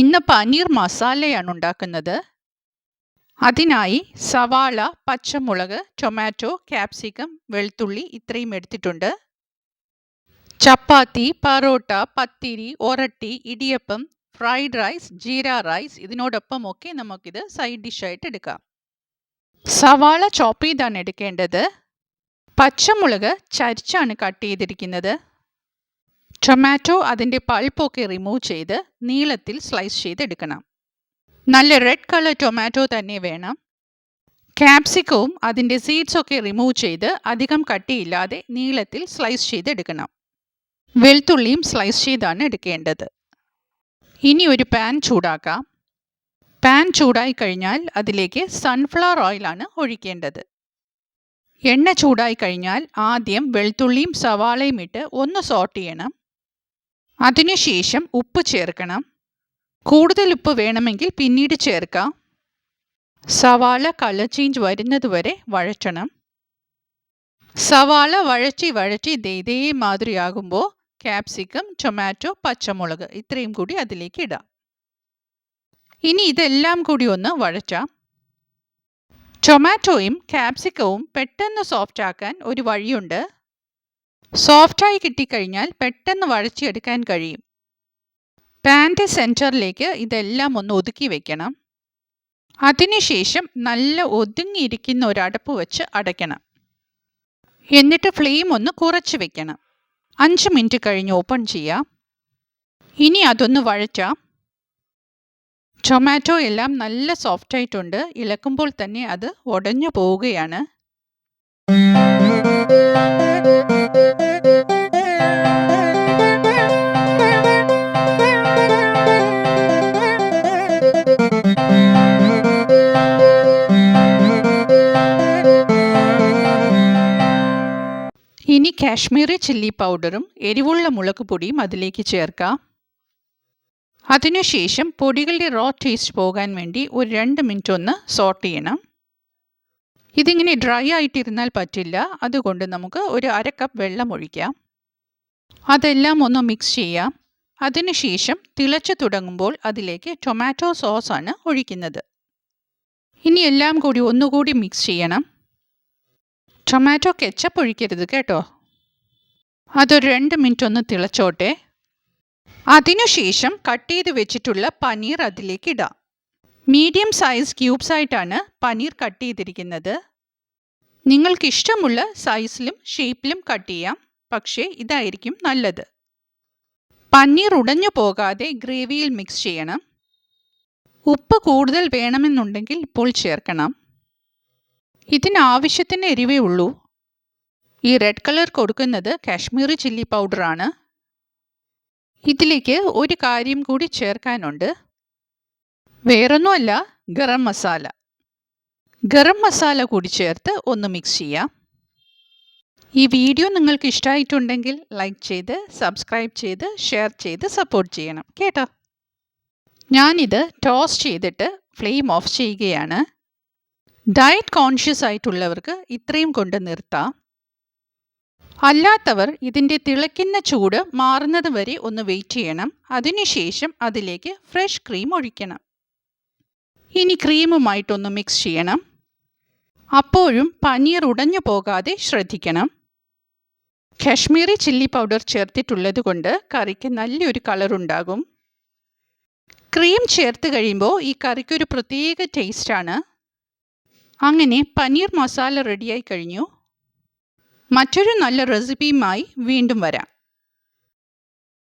ഇന്ന് പനീർ മസാലയാണ് ഉണ്ടാക്കുന്നത്. അതിനായി സവാള പച്ചമുളക് ടൊമാറ്റോ ക്യാപ്സിക്കം വെളുത്തുള്ളി ഇത്രയും എടുത്തിട്ടുണ്ട്. ചപ്പാത്തി പറോട്ട പത്തിരി ഒരട്ടി idiyappam fried rice jeera rice ഇതിനോടൊപ്പം ഒക്കെ നമുക്കിത് സൈഡ് ഡിഷായിട്ട് എടുക്കാം. സവാള ചോപ്പ് ചെയ്താണ് എടുക്കേണ്ടത്. പച്ചമുളക് ചരിച്ചാണ് കട്ട് ചെയ്തിരിക്കുന്നത്. ടൊമാറ്റോ അതിന്റെ പൾപ്പൊക്കെ റിമൂവ് ചെയ്ത് നീളത്തിൽ സ്ലൈസ് ചെയ്തെടുക്കണം. നല്ല റെഡ് കളർ ടൊമാറ്റോ തന്നെ വേണം. ക്യാപ്സിക്കവും അതിന്റെ സീഡ്സൊക്കെ റിമൂവ് ചെയ്ത് അധികം കട്ടിയില്ലാതെ നീളത്തിൽ സ്ലൈസ് ചെയ്തെടുക്കണം. വെളുത്തുള്ളിയും സ്ലൈസ് ചെയ്താണ് എടുക്കേണ്ടത്. ഇനി ഒരു പാൻ ചൂടാക്കാം. പാൻ ചൂടായി കഴിഞ്ഞാൽ അതിലേക്ക് സൺഫ്ലവർ ഓയിലാണ് ഒഴിക്കേണ്ടത്. എണ്ണ ചൂടായി കഴിഞ്ഞാൽ ആദ്യം വെളുത്തുള്ളിയും സവാളയും ഇട്ട് ഒന്ന് സോട്ട് ചെയ്യണം. അതിനുശേഷം ഉപ്പ് ചേർക്കണം. കൂടുതൽ ഉപ്പ് വേണമെങ്കിൽ പിന്നീട് ചേർക്കാം. സവാള കളർ ചേഞ്ച് വരുന്നതുവരെ വഴറ്റണം. സവാള വഴറ്റി വഴറ്റി ഇതേ മാതിരിയാകുമ്പോൾ ക്യാപ്സിക്കം ടൊമാറ്റോ പച്ചമുളക് ഇത്രയും കൂടി അതിലേക്ക് ഇടാം. ഇനി ഇതെല്ലാം കൂടി ഒന്ന് വഴറ്റാം. ടൊമാറ്റോയും ക്യാപ്സിക്കവും പെട്ടെന്ന് സോഫ്റ്റ് ആക്കാൻ ഒരു വഴിയുണ്ട്. സോഫ്റ്റായി കിട്ടിക്കഴിഞ്ഞാൽ പെട്ടെന്ന് വഴച്ചിയെടുക്കാൻ കഴിയും. പാന്റെ സെന്ററിലേക്ക് ഇതെല്ലാം ഒന്ന് ഒതുക്കി വെക്കണം. അതിനുശേഷം നല്ല ഒതുങ്ങിയിരിക്കുന്ന ഒരു അടപ്പ് വെച്ച് അടയ്ക്കണം. എന്നിട്ട് ഫ്ലെയിം ഒന്ന് കുറച്ച് വെക്കണം. അഞ്ച് മിനിറ്റ് കഴിഞ്ഞ് ഓപ്പൺ ചെയ്യാം. ഇനി അതൊന്ന് വഴറ്റാം. ടൊമാറ്റോ എല്ലാം നല്ല സോഫ്റ്റായിട്ടുണ്ട്. ഇളക്കുമ്പോൾ തന്നെ അത് ഉടഞ്ഞു പോവുകയാണ്. ഇനി കാശ്മീരി ചില്ലി പൗഡറും എരിവുള്ള മുളക് പൊടിയും അതിലേക്ക് ചേർക്കാം. അതിനുശേഷം പൊടികളുടെ റോ ടേസ്റ്റ് പോകാൻ വേണ്ടി ഒരു രണ്ട് മിനിറ്റ് ഒന്ന് സോട്ട് ചെയ്യണം. ഇതിങ്ങനെ ഡ്രൈ ആയിട്ടിരുന്നാൽ പറ്റില്ല. അതുകൊണ്ട് നമുക്ക് ഒരു അര കപ്പ് വെള്ളം ഒഴിക്കാം. അതെല്ലാം ഒന്ന് മിക്സ് ചെയ്യാം. അതിനുശേഷം തിളച്ചു തുടങ്ങുമ്പോൾ അതിലേക്ക് ടൊമാറ്റോ സോസാണ് ഒഴിക്കുന്നത്. ഇനി എല്ലാം കൂടി ഒന്നുകൂടി മിക്സ് ചെയ്യണം. ടൊമാറ്റോ കെച്ചപ്പ് ഒഴിക്കരുത് കേട്ടോ. അതൊരു രണ്ട് മിനിറ്റ് ഒന്ന് തിളച്ചോട്ടെ. അതിനുശേഷം കട്ട് ചെയ്ത് വെച്ചിട്ടുള്ള പനീർ അതിലേക്ക് ഇടാം. മീഡിയം സൈസ് ക്യൂബ്സ് ആയിട്ടാണ് പനീർ കട്ട് ചെയ്തിരിക്കുന്നത്. നിങ്ങൾക്ക് ഇഷ്ടമുള്ള സൈസിലും ഷേപ്പിലും കട്ട് ചെയ്യാം. പക്ഷേ ഇതായിരിക്കും നല്ലത്. പനീർ ഉടഞ്ഞു പോകാതെ ഗ്രേവിയിൽ മിക്സ് ചെയ്യണം. ഉപ്പ് കൂടുതൽ വേണമെന്നുണ്ടെങ്കിൽ ഇപ്പോൾ ചേർക്കണം. ഇതിനാവശ്യത്തിന് എരിവേ ഉള്ളൂ. ഈ റെഡ് കളർ കൊടുക്കുന്നത് കാശ്മീരി ചില്ലി പൗഡറാണ്. ഇതിലേക്ക് ഒരു കാര്യം കൂടി ചേർക്കാനുണ്ട്. വേറൊന്നുമല്ല ഗരം മസാല. ഗരം മസാല കൂടി ചേർത്ത് ഒന്ന് മിക്സ് ചെയ്യാം. ഈ വീഡിയോ നിങ്ങൾക്ക് ഇഷ്ടമായിട്ടുണ്ടെങ്കിൽ ലൈക്ക് ചെയ്ത് സബ്സ്ക്രൈബ് ചെയ്ത് ഷെയർ ചെയ്ത് സപ്പോർട്ട് ചെയ്യണം. കേട്ടോ? ഞാനിത് ടോസ് ചെയ്തിട്ട് ഫ്ലെയിം ഓഫ് ചെയ്യുകയാണ്. ഡയറ്റ് കോൺഷ്യസ് ആയിട്ടുള്ളവർക്ക് ഇത്രയും കൊണ്ട് നിർത്താം. അല്ലാത്തവർ ഇതിന്റെ തിളയ്ക്കുന്ന ചൂട് മാറുന്നത് വരെ ഒന്ന് വെയിറ്റ് ചെയ്യണം. അതിനുശേഷം അതിലേക്ക് ഫ്രഷ് ക്രീം ഒഴിക്കണം. ഇനി ക്രീമുമായിട്ടൊന്ന് മിക്സ് ചെയ്യണം. അപ്പോഴും പനീർ ഉടഞ്ഞു പോകാതെ ശ്രദ്ധിക്കണം. കാശ്മീരി ചില്ലി പൗഡർ ചേർത്തിട്ടുള്ളത് കൊണ്ട് കറിക്ക് നല്ലൊരു കളറുണ്ടാകും ക്രീം ചേർത്ത് കഴിയുമ്പോൾ ഈ കറിക്കൊരു പ്രത്യേക ടേസ്റ്റാണ് അങ്ങനെ പനീർ മസാല റെഡിയായി കഴിഞ്ഞു. മറ്റൊരു നല്ല റെസിപ്പിയുമായി വീണ്ടും വരാം.